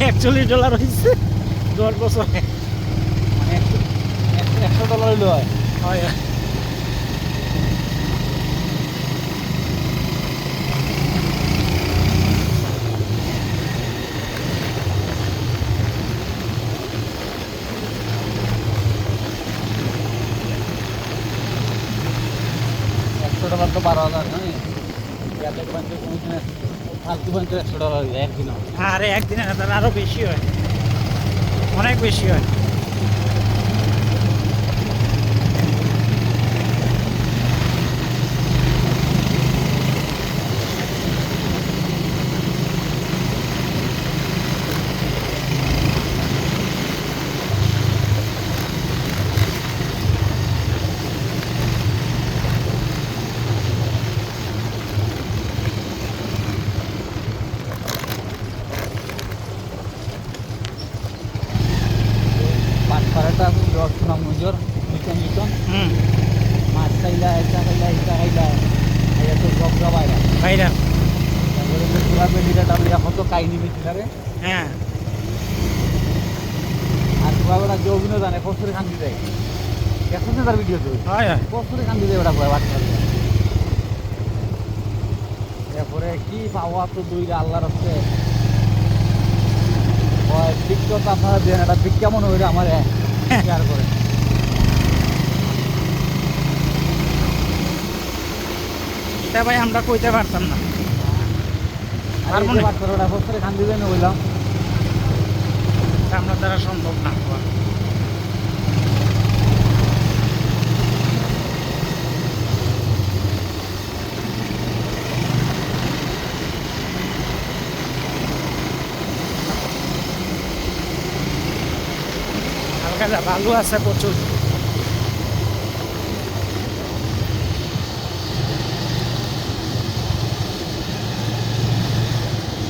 একচল্লিশ ডলার হয়েছে। দশ বছরে। মানে একশো ডলার হয়। হয়। একশো ডলার তো বারো হাজার নয় ইয়াতে পঞ্চাশ ফালতু পঞ্চাশ একশো টাকা হয়ে যায় একদিনও আরে একদিনে না আরও আরও বেশি হয়। অনেক বেশি হয় পাঁচ পাড়াটা আছে দশ সুনাম লিটন লিটন হুম মাছ খাইলা এটা খাইলা এটা খাইলা এটা তো সব সবাইরা ভাইরাল তারপরে পুরা বেডিটা আমি এখন তো কাহিনি বেশিলারে হ্যাঁ আর পুরা বেড়া যে অভিনয় জানে কষ্টরে কান্দি দেয় দেখছ না তার ভিডিও তো হয় হয় কষ্টরে কান্দি দেয় ওটা পুরা বাচ্চা এরপরে কি পাওয়া তো দুই আল্লাহর হচ্ছে বিজ্ঞত আপনারা দেন একটা বিজ্ঞাপন হইলে আমার শেয়ার করে। এটা ভাই আমরা কইতে পারতাম না। আর মনে না। বাচ্চারা ওটা কষ্টরে কান্দি না বললাম। আপনার দ্বারা সম্ভব না। যা ভালো আছে প্রচুর